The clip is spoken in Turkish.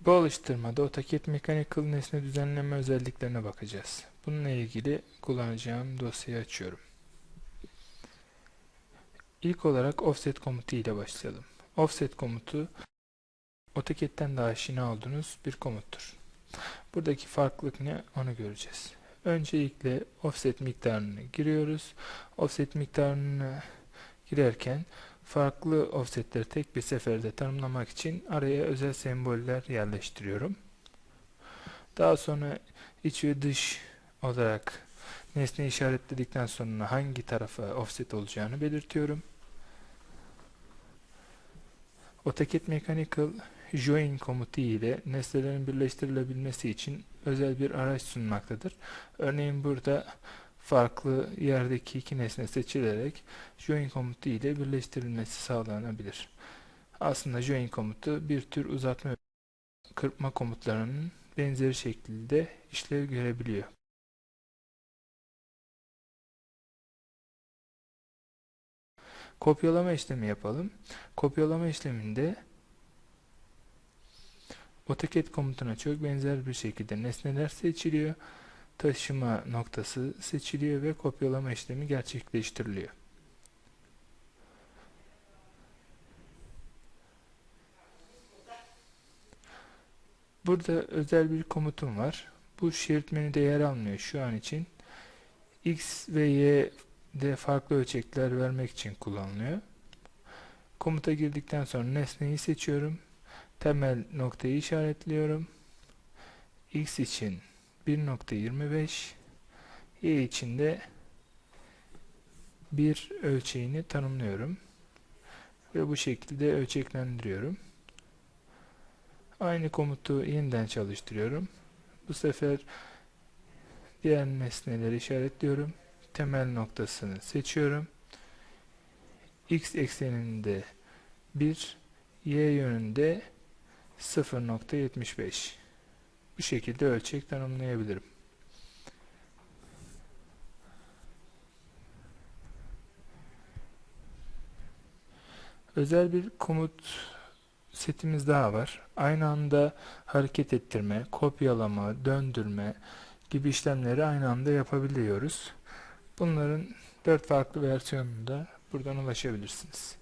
Bu alıştırmada AutoCAD Mechanical nesne düzenleme özelliklerine bakacağız. Bununla ilgili kullanacağım dosyayı açıyorum. İlk olarak offset komutu ile başlayalım. Offset komutu AutoCAD'den de aşina olduğunuz bir komuttur. Buradaki farklılık ne onu göreceğiz. Öncelikle offset miktarını giriyoruz. Offset miktarını girerken farklı offsetleri tek bir seferde tanımlamak için araya özel semboller yerleştiriyorum. Daha sonra iç ve dış olarak nesne işaretledikten sonra hangi tarafa offset olacağını belirtiyorum. AutoCAD Mechanical Join komutu ile nesnelerin birleştirilebilmesi için özel bir araç sunmaktadır. Örneğin burada farklı yerdeki iki nesne seçilerek join komutu ile birleştirilmesi sağlanabilir. Aslında join komutu bir tür uzatma kırpma komutlarının benzeri şekilde işlev görebiliyor. Kopyalama işlemi yapalım. Kopyalama işleminde AutoCAD komutuna çok benzer bir şekilde nesneler seçiliyor taşıma noktası seçiliyor ve kopyalama işlemi gerçekleştiriliyor. Burada özel bir komutum var. Bu Shift menüde yer almıyor şu an için. X ve Y'de farklı ölçekler vermek için kullanılıyor. Komuta girdikten sonra nesneyi seçiyorum. Temel noktayı işaretliyorum. X için 1.25 y içinde bir ölçeğini tanımlıyorum ve bu şekilde ölçeklendiriyorum. Aynı komutu yeniden çalıştırıyorum. Bu sefer diğer nesneleri işaretliyorum. Temel noktasını seçiyorum. X ekseninde 1, Y yönünde 0.75 bu şekilde ölçek tanımlayabilirim. Özel bir komut setimiz daha var. Aynı anda hareket ettirme, kopyalama, döndürme gibi işlemleri aynı anda yapabiliyoruz. Bunların dört farklı versiyonunda buradan ulaşabilirsiniz.